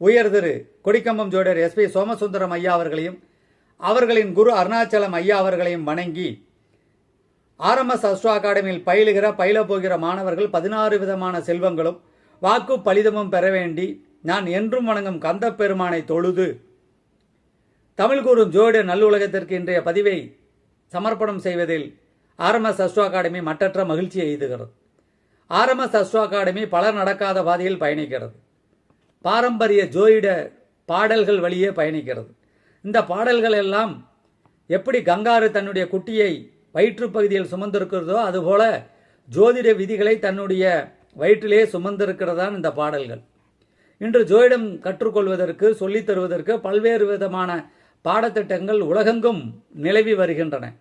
உயர் திரு கொடிக்கம்பம் ஜோடர் எஸ்பி சோமசுந்தரம் ஐயா அவர்களையும் அவர்களின் குரு அருணாச்சலம் ஐயா அவர்களையும் வணங்கி ஆர்எம்எஸ் அஸ்ட்ரோ அகாடமியில் பயிலுகிற பயில போகிற மாணவர்கள் பதினாறு விதமான செல்வங்களும் வாக்கு பலிதமும் பெற வேண்டி நான் என்றும் வணங்கும் கந்த பெருமானை தொழுது தமிழ் கூறும் ஜோடி நல்லுலகத்திற்கு இன்றைய பதிவை சமர்ப்பணம் செய்வதில் ஆர்எம்எஸ் அஸ்ட்ரோ அகாடமி மற்றற்ற மகிழ்ச்சியை எய்துகிறது. ஆர்எம்எஸ் அஸ்ட்ரோ அகாடமி பலர் நடக்காத பாதையில் பயணிக்கிறது. பாரம்பரிய ஜோதிட பாடல்கள் வழியே பயணிக்கிறது. இந்த பாடல்கள் எல்லாம் எப்படி கங்காரு தன்னுடைய குட்டியை வயிற்று பகுதியில் சுமந்திருக்கிறதோ அதுபோல ஜோதிட விதிகளை தன்னுடைய வயிற்றிலே சுமந்திருக்கிறதான் இந்த பாடல்கள். இன்று ஜோதிடம் கற்றுக்கொள்வதற்கு சொல்லித் தருவதற்கு பல்வேறு விதமான பாடத்திட்டங்கள் உலகெங்கும் நிலவி வருகின்றன.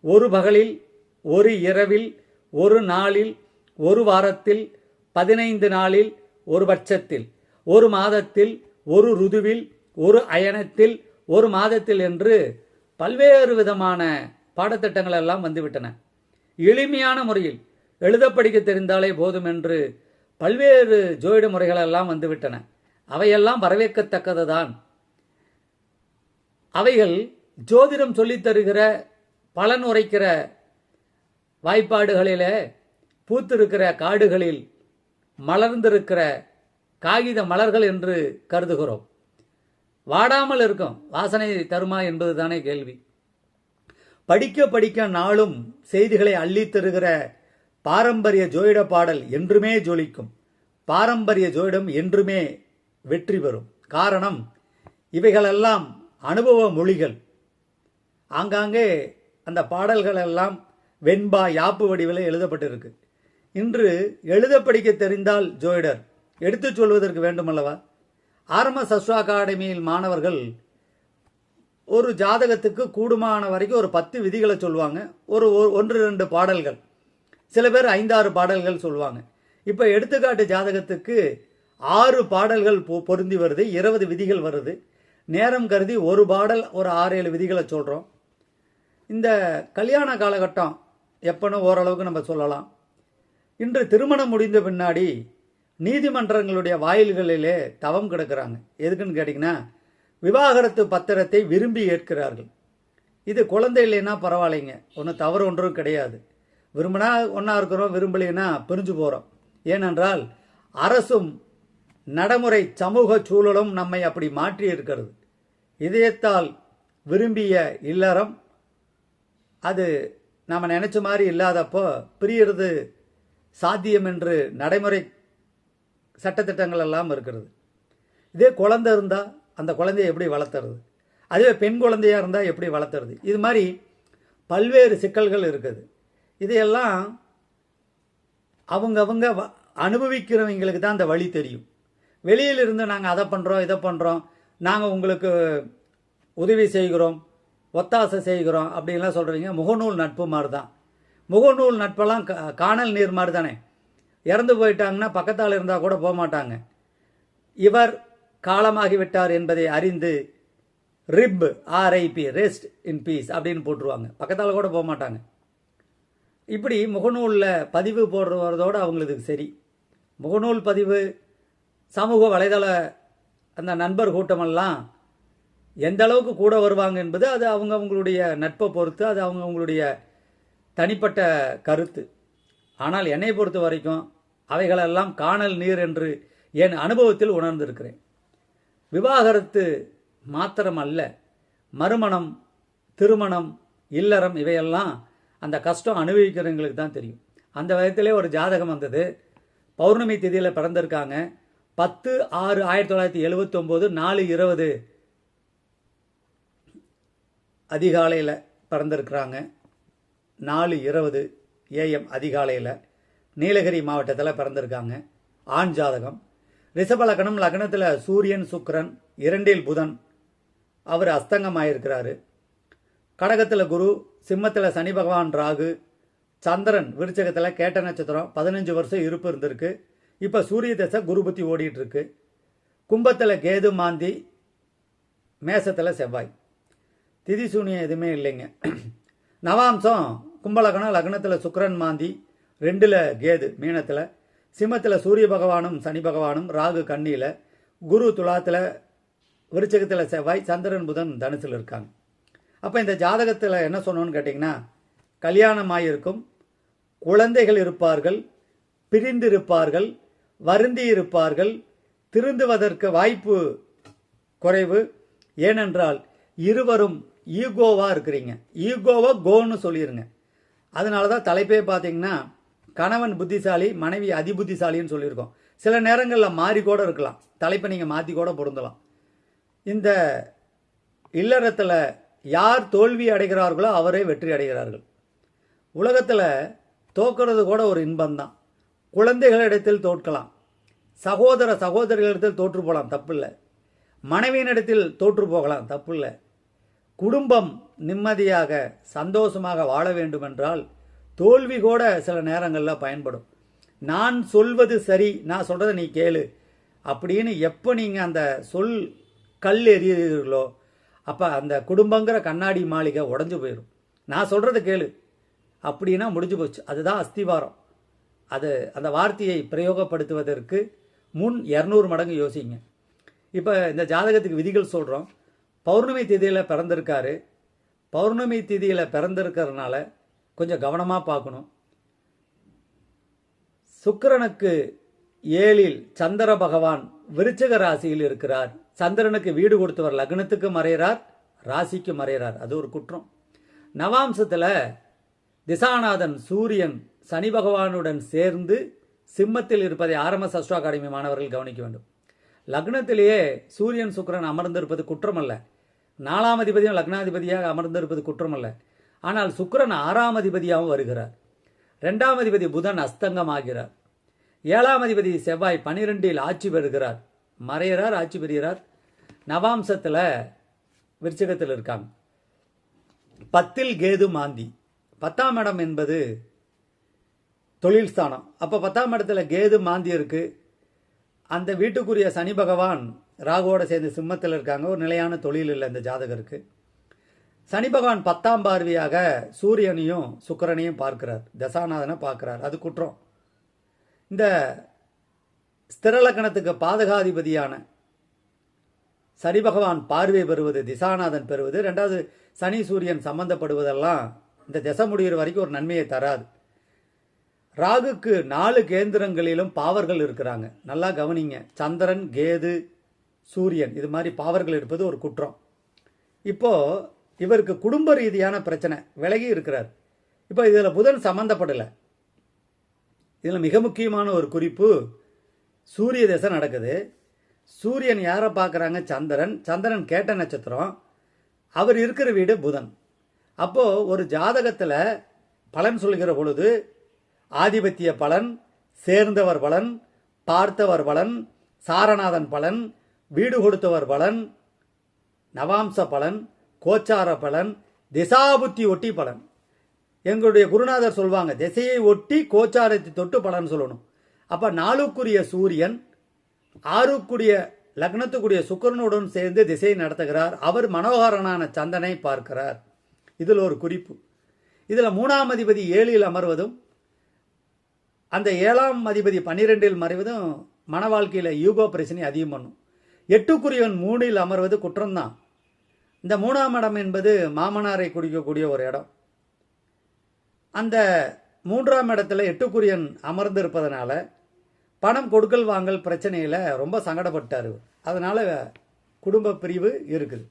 ஒரு பகலில் ஒரு இரவில் ஒரு நாளில் ஒரு வாரத்தில் பதினைந்து நாளில் ஒரு பட்சத்தில். ஒரு மாதத்தில் ஒரு ருதுவில் ஒரு அயனத்தில் ஒரு மாதத்தில் என்று பல்வேறு விதமான பாடத்திட்டங்கள் எல்லாம் வந்துவிட்டன. எளிமையான முறையில் எழுத படிக்க தெரிந்தாலே போதும் என்று பல்வேறு ஜோதிட முறைகள் எல்லாம் வந்துவிட்டன. அவையெல்லாம் வரவேற்கத்தக்கதுதான். அவைகள் ஜோதிடம் சொல்லித் தருகிற பலன் உரைக்கிற வாய்ப்பாடுகளிலே பூத்திருக்கிற காடுகளில் மலர்ந்திருக்கிற காகித மலர்கள் என்று கருதுகிறோம். வாடாமல் இருக்கும் வாசனை தருமா என்பது தானே கேள்வி. படிக்க படிக்க நாளும் செய்திகளை அள்ளித் தருகிற பாரம்பரிய ஜோதிட பாடல் என்றுமே ஜொலிக்கும். பாரம்பரிய ஜோதிடம் என்றுமே வெற்றி பெறும். காரணம் இவைகளெல்லாம் அனுபவ மொழிகள். ஆங்காங்கே அந்த பாடல்கள் எல்லாம் வெண்பா யாப்பு வடிவில் எழுதப்பட்டிருக்கு. இன்று எழுத படிக்க தெரிந்தால் ஜோயிடர் எடுத்துச் சொல்வதற்கு வேண்டுமல்லவா? ஆரம்ப அஸ்வா அகாடமியில் மாணவர்கள் ஒரு ஜாதகத்துக்கு கூடுமான வரைக்கும் ஒரு பத்து விதிகளை சொல்லுவாங்க. ஒரு ஒன்று ரெண்டு பாடல்கள். சில பேர் ஐந்தாறு பாடல்கள் சொல்லுவாங்க. இப்போ எடுத்துக்காட்டு ஜாதகத்துக்கு ஆறு பாடல்கள் பொ- பொருந்தி வருது இருபது விதிகள் வருது. நேரம் கருதி ஒரு பாடல் ஒரு ஆறு ஏழு விதிகளை சொல்கிறோம் இந்த கல்யாண காலகட்டம் எப்பனோ ஓரளவுக்கு நம்ம சொல்லலாம். இன்று திருமணம் முடிந்த பின்னாடி நீதிமன்றங்களுடைய வாயில்களிலே தவம் கிடக்கிறாங்க. எதுக்குன்னு கேட்டிங்கன்னா விவாகரத்து பத்திரத்தை விரும்பி ஏற்கிறார்கள். இது குழந்தை இல்லைன்னா பரவாயில்லைங்க. ஒன்றும் தவறு ஒன்றும் கிடையாது. விரும்பினா ஒன்றா இருக்கிறோம் விரும்பலைன்னா பிரிஞ்சு போகிறோம் ஏனென்றால் அரசும் நடைமுறை சமூக சூழலும் நம்மை அப்படி மாற்றி இருக்கிறது. இதயத்தால் விரும்பிய இல்லறம் அது நாம் நினச்ச மாதிரி இல்லாதப்போ பிரியறது சாத்தியம் என்று நடைமுறை சட்டத்திட்டங்கள் எல்லாம் இருக்கிறது. இதே குழந்தை இருந்தால் அந்த குழந்தைய எப்படி வளர்த்துறது? அதுவே பெண் குழந்தையாக இருந்தால் எப்படி வளர்த்துறது? இது மாதிரி பல்வேறு சிக்கல்கள் இருக்குது. இதையெல்லாம் அவங்கவங்க வ- அனுபவிக்கிறவங்களுக்கு தான் அந்த வழி தெரியும். வெளியிலிருந்து நாங்கள் அதை பண்ணுறோம் இதை பண்ணுறோம் நாங்கள் உங்களுக்கு உதவி செய்கிறோம் ஒத்தாசை செய்கிறோம் அப்படின்லாம் சொல்கிறீங்க முகநூல் நட்பு மாதிரி தான் முகநூல் நட்பெல்லாம் க காணல் நீர் மாதிரி தானே இறந்து போயிட்டாங்கன்னா பக்கத்தால் இருந்தால் கூட போக மாட்டாங்க இவர் காலமாகிவிட்டார் என்பதை அறிந்து RIP RIP rest in peace அப்படின்னு போட்டுருவாங்க. பக்கத்தால் கூட போக மாட்டாங்க இப்படி முகநூலில் பதிவு போடுறதோடு அவங்களுக்கு சரி. முகநூல் பதிவு சமூக வலைதள அந்த நண்பர் கூட்டமெல்லாம் எந்த அளவுக்கு கூட வருவாங்க என்பது அது அவங்க அவங்களுடைய நட்பை பொறுத்து அது அவங்க அவங்களுடைய தனிப்பட்ட கருத்து. ஆனால் என்னை பொறுத்த வரைக்கும் அவைகளெல்லாம் காணல் நீர் என்று என் அனுபவத்தில் உணர்ந்திருக்கிறேன். விவாகரத்து மாத்திரம் அல்ல மறுமணம் திருமணம் இல்லறம் இவையெல்லாம் அந்த கஷ்டம் அனுபவிக்கிறவங்களுக்கு தான் தெரியும். அந்த விதத்திலே ஒரு ஜாதகம் வந்தது. பௌர்ணமி திதியில் பிறந்திருக்காங்க. பத்து ஆறு ஆயிரத்தி தொள்ளாயிரத்தி எழுவத்தொம்போது நாலு இருபது அதிகாலையில் பிறந்திருக்கிறாங்க. நாலு இருபது ஏஎம் அதிகாலையில். நீலகிரி மாவட்டத்தில் பிறந்திருக்காங்க. ஆண் ஜாதகம். ரிஷப லக்னம் லக்னத்தில் சூரியன் சுக்கரன் இரண்டில் புதன். அவர் அஸ்தங்கமாயிருக்கிறாரு. கடகத்தில் குரு சிம்மத்தில் சனி பகவான் ராகு. சந்திரன் விருச்சகத்தில் கேட்ட நட்சத்திரம் பதினஞ்சு வருஷம் இருப்பு இருந்திருக்கு. இப்போ சூரிய தசை குரு புத்தி ஓடிட்டு இருக்கு கும்பத்தில் கேது மாந்தி மேசத்தில் செவ்வாய். திதி சூனியம் எதுவுமே இல்லைங்க. நவாம்சம் கும்பலகணம் லக்னத்தில் சுக்கரன் மாந்தி. ரெண்டில் கேது மீனத்தில். சிம்மத்தில் சூரிய பகவானும் சனி பகவானும் ராகு கன்னியில் குரு துலாத்தில் விருச்சகத்தில் செவ்வாய் சந்திரன் புதன் தனுசில் இருக்காங்க. அப்போ இந்த ஜாதகத்தில் என்ன சொன்னோன்னு கேட்டிங்கன்னா கல்யாணமாயிருக்கும் குழந்தைகள் இருப்பார்கள் பிரிந்திருப்பார்கள் வருந்தி இருப்பார்கள் திருந்துவதற்கு வாய்ப்பு குறைவு. ஏனென்றால் இருவரும் ஈகோவாக இருக்கிறீங்க. ஈகோவை கோன்னு சொல்லிடுங்க அதனால தான் தலைப்பே பார்த்தீங்கன்னா கணவன் புத்திசாலி மனைவி அதிபுத்திசாலின்னு சொல்லியிருக்கோம். சில நேரங்களில் மாறி கூட இருக்கலாம். தலைப்பை நீங்கள் மாற்றி கூட பொருந்தலாம். இந்த இல்லறத்தில் யார் தோல்வி அடைகிறார்களோ அவரே வெற்றி அடைகிறார்கள். உலகத்தில் தோக்கிறது கூட ஒரு இன்பம்தான். குழந்தைகளிடத்தில் தோற்கலாம். சகோதர சகோதரிகளிடத்தில் தோற்று போகலாம் தப்பில்லை. மனைவியினிடத்தில் தோற்று போகலாம் தப்பில்லை. குடும்பம் நிம்மதியாக சந்தோஷமாக வாழ வேண்டுமென்றால் தோல்வி கூட சில நேரங்களில் பயன்படும். நான் சொல்வது சரி நான் சொல்கிறத நீ கேளு. அப்படின்னு எப்போ நீங்கள் அந்த சொல் கல் எறிகிறீர்களோ அப்போ அந்த குடும்பங்கிற கண்ணாடி மாளிகை உடஞ்சு போயிடும் நான் சொல்கிறத கேளு. அப்படின்னா முடிஞ்சு போச்சு. அதுதான் அஸ்திவாரம். அது அந்த வார்த்தையை பிரயோகப்படுத்துவதற்கு முன் இரநூறு மடங்கு யோசிங்க. இப்போ இந்த ஜாதகத்துக்கு விதிகள் சொல்கிறோம் பௌர்ணமி திதியில் பிறந்திருக்காரு. பௌர்ணமி திதியில் பிறந்திருக்கிறதுனால கொஞ்சம் கவனமாக பார்க்கணும். சுக்கிரனுக்கு ஏழில் சந்திர பகவான் விருச்சக ராசியில் இருக்கிறார். சந்திரனுக்கு வீடு கொடுத்தவர் லக்னத்துக்கு மறைகிறார் ராசிக்கு மறைகிறார். அது ஒரு குற்றம். நவாம்சத்தில் திசாநாதன் சூரியன் சனி பகவானுடன் சேர்ந்து சிம்மத்தில் இருப்பதை ஆரம்ப சஷ்டோ அகாடமி மாணவர்கள் கவனிக்க வேண்டும். லக்னத்திலேயே சூரியன் சுக்கிரன் அமர்ந்திருப்பது குற்றமல்ல. நாலாம் அதிபதியும் லக்னாதிபதியாக அமர்ந்திருப்பது குற்றமல்ல. ஆனால் சுக்கரன் ஆறாம் அதிபதியாகவும் வருகிறார். ரெண்டாம் அதிபதி புதன் அஸ்தங்கமாகிறார். ஏழாம் அதிபதி செவ்வாய் பனிரெண்டில் ஆட்சி பெறுகிறார். மறையிறார் ஆட்சி பெறுகிறார். நவாம்சத்தில் விருச்சகத்தில் இருக்காங்க. பத்தில் கேது மாந்தி. பத்தாம் இடம் என்பது தொழில் ஸ்தானம். அப்போ பத்தாம் இடத்துல கேது மாந்தி இருக்கு. அந்த வீட்டுக்குரிய சனி பகவான் ராகுவோட சேர்ந்து சிம்மத்தில் இருக்காங்க. ஒரு நிலையான தொழில் இல்லை இந்த ஜாதகருக்கு. சனி பகவான் பத்தாம் பார்வையாக சூரியனையும் சுக்கிரனையும் பார்க்கிறார். தசாநாதனை பார்க்கிறார். அது குற்றம். இந்த ஸ்திரலக்கணத்துக்கு பாதகாதிபதியான சனி பகவான் பார்வை பெறுவது திசாநாதன் பெறுவது ரெண்டாவது சனி சூரியன் சம்பந்தப்படுவதெல்லாம் இந்த திசை முடிகிற வரைக்கும் ஒரு நன்மையை தராது. ராகுக்கு நாலு கேந்திரங்களிலும் பாவர்கள் இருக்கிறாங்க. நல்லா கவனிங்க. சந்திரன் கேது சூரியன் இது மாதிரி பாவர்கள் இருப்பது ஒரு குற்றம். இப்போது இவருக்கு குடும்ப ரீதியான பிரச்சனை. விலகி இருக்கிறார். இப்போ இதில் புதன் சம்மந்தப்படலை இதில் மிக முக்கியமான ஒரு குறிப்பு சூரிய தசை நடக்குது. சூரியன் யாரை பார்க்குறாங்க? சந்திரன். சந்திரன் கேட்ட நட்சத்திரம் அவர் இருக்கிற வீடு புதன். அப்போது ஒரு ஜாதகத்தில் பலன் சொல்கிற பொழுது ஆதிபத்திய பலன் சேர்ந்தவர் பலன் பார்த்தவர் பலன் சாரநாதன் பலன் வீடு கொடுத்தவர் பலன் நவாம்ச பலன் கோச்சார பலன் திசாபுத்தி ஒட்டி பலன். எங்களுடைய குருநாதர் சொல்வாங்க திசையை ஒட்டி கோச்சாரத்தை தொட்டு பலன் சொல்லணும். அப்போ நாளுக்குரிய சூரியன் ஆறுக்குரிய லக்னத்துக்குரிய சுக்கரனுடன் சேர்ந்து திசை நடத்துகிறார். அவர் மனோகரனான சந்தனை பார்க்கிறார். இதில் ஒரு குறிப்பு. இதில் மூணாம் அதிபதி ஏழில் அமர்வதும் அந்த ஏழாம் அதிபதி பன்னிரெண்டில் மறைவதும் மன வாழ்க்கையில் யூகோ பிரச்சனை அதிகம் பண்ணும். எட்டுக்குரியவன் மூணில் அமர்வது குற்றம்தான். இந்த மூணாம் இடம் என்பது மாமனாரை குடிக்கக்கூடிய ஒரு இடம். அந்த மூன்றாம் இடத்துல எட்டுக்குரியன் அமர்ந்திருப்பதனால பணம் கொடுக்கல் வாங்கல் பிரச்சனையில் ரொம்ப சங்கடப்பட்டார். அதனால் குடும்ப பிரிவு இருக்குது.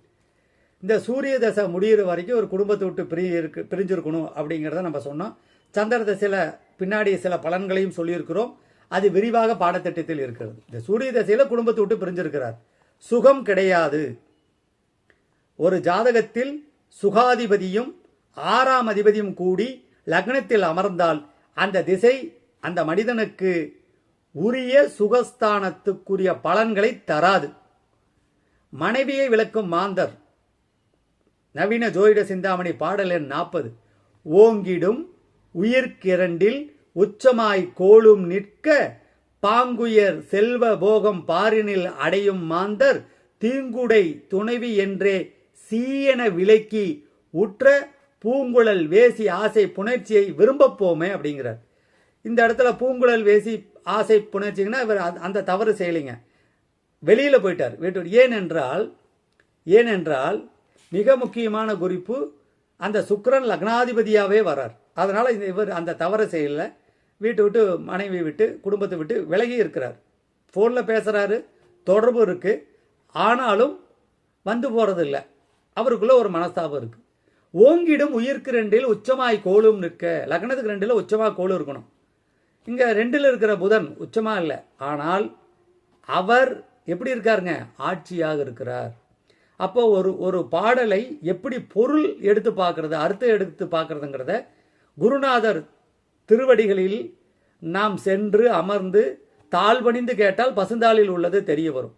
இந்த சூரிய தசை முடிகிற வரைக்கும் ஒரு குடும்பத்தை விட்டு பிரி இருக்கு பிரிஞ்சிருக்கணும் அப்படிங்கிறத நம்ம சொன்னோம். சந்திர தசையில் பின்னாடி சில பலன்களையும் சொல்லியிருக்கிறோம். அது விரிவாக பாடத்திட்டத்தில் இருக்கிறது. இந்த சூரிய தசையில் குடும்பத்தை விட்டு பிரிஞ்சிருக்கிறார். சுகம் கிடையாது. ஒரு ஜாதகத்தில் சுகாதிபதியும் ஆறாம் அதிபதியும் கூடி லக்னத்தில் அமர்ந்தால் அந்த திசை அந்த மனிதனுக்கு உரிய சுகஸ்தானத்துக்குரிய பலன்களை தராது. மனைவியை விளக்கும் மாந்தர். நவீன ஜோதிட சிந்தாமணி பாடல் எண் நாற்பது. ஓங்கிடும் உயிர்க்கிரண்டில் உச்சமாய் கோளும் நிற்க பாங்குயர் செல்வ போகம் பாரினில் அடையும் மாந்தர் தீங்குடை துணைவி என்றே சீயன விலைக்கு உற்ற பூங்குழல் வேசி ஆசை புணர்ச்சியை விரும்பப்போமே அப்படிங்கிறார். இந்த இடத்துல பூங்குழல் வேசி ஆசை புணர்ச்சிங்கன்னா இவர் அந்த- அந்த தவறு செய்யலைங்க. வெளியில் போயிட்டார் வீட்டு ஏனென்றால் ஏனென்றால் மிக முக்கியமான குறிப்பு அந்த சுக்கிரன் லக்னாதிபதியாகவே வரார் அதனால் இந்த இவர் அந்த தவறை செய்யலை. வீட்டை விட்டு மனைவி விட்டு குடும்பத்தை விட்டு விலகி இருக்கிறார். ஃபோனில் பேசுகிறாரு தொடர்பு இருக்குது ஆனாலும் வந்து போகிறது இல்லை அவருக்குள்ள ஒரு மனஸ்தாபம் இருக்குது ஓங்கிடும் உயிர்க்கு ரெண்டில் உச்சமாய் கோலும் நிற்க லக்னத்துக்கு ரெண்டில் உச்சமாக கோலும் இருக்கணும். இங்கே ரெண்டில் இருக்கிற புதன் உச்சமாக இல்லை. ஆனால் அவர் எப்படி இருக்காருங்க? ஆட்சியாக இருக்கிறார். அப்போ ஒரு ஒரு பாடலை எப்படி பொருள் எடுத்து பார்க்கறது அர்த்தம் எடுத்து பார்க்கறதுங்கிறத குருநாதர் திருவடிகளில் நாம் சென்று அமர்ந்து தாழ்வணிந்து கேட்டால் பசுந்தாளில் உள்ளது தெரிய வரும்.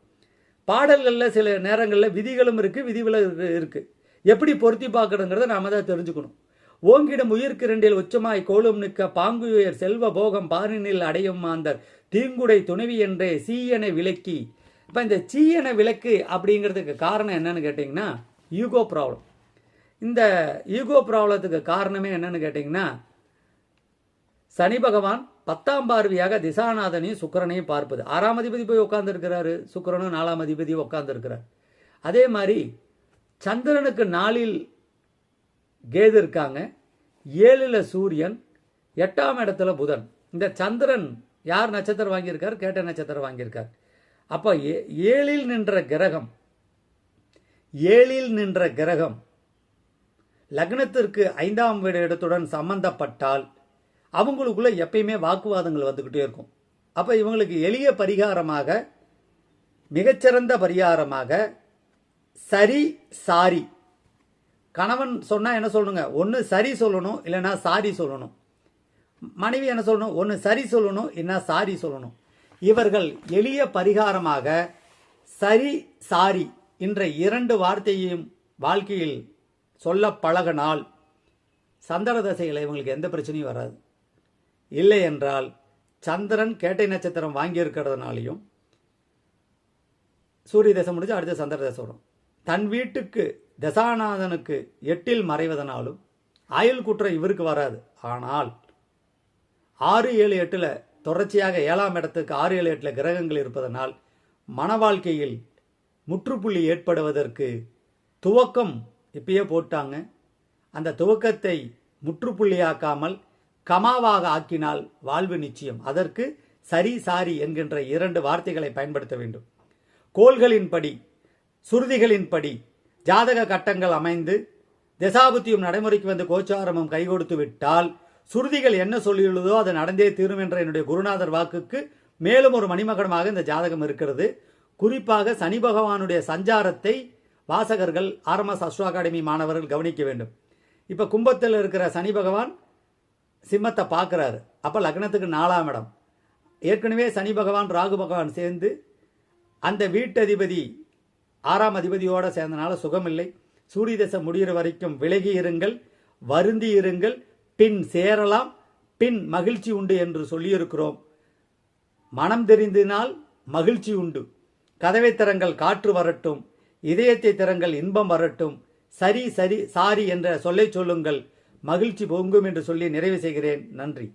பாடல்களில் சில நேரங்களில் விதிகளும் இருக்குது விதிவிலக்கு இருக்குது எப்படி பொருத்தி பார்க்கணுங்கிறத நாம தான் தெரிஞ்சுக்கணும். ஓங்கிடம் உயிர்க்கு ரெண்டில் உச்சமாய் கோலும் நிற்க பாங்குயர் செல்வ போகம் பாரினில் அடையும் மாந்தர் தீங்குடை துணைவி என்றே சீயனை விலக்கி இப்போ இந்த சீயனை விலக்கு அப்படிங்கிறதுக்கு காரணம் என்னன்னு கேட்டிங்கன்னா ஈகோ ப்ராப்ளம். இந்த ஈகோ ப்ராப்ளத்துக்கு காரணமே என்னன்னு கேட்டிங்கன்னா சனி பகவான் பத்தாம் பார்வையாக திசாநாதனையும் சுக்கரனையும் பார்ப்பது. ஆறாம் அதிபதி போய் உட்காந்துருக்கிறாரு சுக்கரனும் நாலாம் அதிபதி உட்காந்துருக்கிறார் அதே மாதிரி சந்திரனுக்கு நாளில் கேது இருக்காங்க. ஏழில் சூரியன் எட்டாம் இடத்துல புதன். இந்த சந்திரன் யார் நட்சத்திரம் வாங்கியிருக்கார்? கேட்ட நட்சத்திரம் வாங்கியிருக்கார். அப்போ ஏ- ஏழில் நின்ற கிரகம் ஏழில் நின்ற கிரகம் லக்னத்திற்கு ஐந்தாம் வீடு இடத்துடன் சம்பந்தப்பட்டால் அவங்களுக்குள்ள எப்பயுமே வாக்குவாதங்கள் வந்துக்கிட்டே இருக்கும். அப்போ இவங்களுக்கு எளிய பரிகாரமாக மிகச்சிறந்த பரிகாரமாக சரி சாரி. கணவன் சொன்னால் என்ன சொல்லணுங்க? ஒன்று சரி சொல்லணும் இல்லைன்னா சாரி சொல்லணும். மனைவி என்ன சொல்லணும்? ஒன்று சரி சொல்லணும் இல்லைன்னா சாரி சொல்லணும். இவர்கள் எளிய பரிகாரமாக சரி சாரி என்ற இரண்டு வார்த்தையையும் வாழ்க்கையில் சொல்ல பழகினால் சந்திர தசையில் இவங்களுக்கு எந்த பிரச்சனையும் வராது. இல்லை என்றால் சந்திரன் கேட்டை நட்சத்திரம் வாங்கியிருக்கிறதுனாலையும் சூரிய தசை முடிஞ்சு அடுத்த சந்திர தசை வரும். தன் வீட்டுக்கு தசாநாதனுக்கு எட்டில் மறைவதனாலும் ஆயுள் குற்றம் இவருக்கு வராது. ஆனால் ஆறு ஏழு எட்டில் தொடர்ச்சியாக ஏழாம் இடத்துக்கு ஆறு ஏழு எட்டில் கிரகங்கள் இருப்பதனால் மன வாழ்க்கையில் முற்றுப்புள்ளி ஏற்படுவதற்கு துவக்கம் இப்பயே போட்டாங்க. அந்த துவக்கத்தை முற்றுப்புள்ளியாக்காமல் கமாவாக ஆக்கினால் வாழ்வு நிச்சயம். அதற்கு சரி சாரி என்கின்ற இரண்டு வார்த்தைகளை பயன்படுத்த வேண்டும். கோள்களின்படி சுருதிகளின்படி ஜாதக கட்டங்கள் அமைந்து திசாபுத்தியும் நடைமுறைக்கு வந்து கோச்சாரமும் கைகொடுத்து விட்டால் சுருதிகள் என்ன சொல்லியுள்ளதோ அது நடந்தே தீரும் என்ற என்னுடைய குருநாதர் வாக்குக்கு மேலும் ஒரு மணிமகனமாக இந்த ஜாதகம் இருக்கிறது. குறிப்பாக சனி பகவானுடைய சஞ்சாரத்தை வாசகர்கள் ஆர்எம்எஸ் அஸ்ட்ரோ அகாடமி மாணவர்கள் கவனிக்க வேண்டும். இப்போ கும்பத்தில் இருக்கிற சனி பகவான் சிம்மத்தை பார்க்குறாரு. அப்போ லக்னத்துக்கு நாலாம் இடம். ஏற்கனவே சனி பகவான் ராகு பகவான் சேர்ந்து அந்த வீட்டதிபதி ஆறாம் அதிபதியோடு சேர்ந்தனால சுகமில்லை. சூரிய தசை முடிகிற வரைக்கும் விலகி இருங்கள் வருந்தி இருங்கள் பின் சேரலாம் பின் மகிழ்ச்சி உண்டு என்று சொல்லியிருக்கிறோம். மனம் தெரிந்தினால் மகிழ்ச்சி உண்டு. கதவை திறங்கள் காற்று வரட்டும் இதயத்தை திறங்கள் இன்பம் வரட்டும். சரி சரி சாரி என்ற சொல்லை சொல்லுங்கள். மகிழ்ச்சி பொங்கும் என்று சொல்லி நிறைவு செய்கிறேன். நன்றி.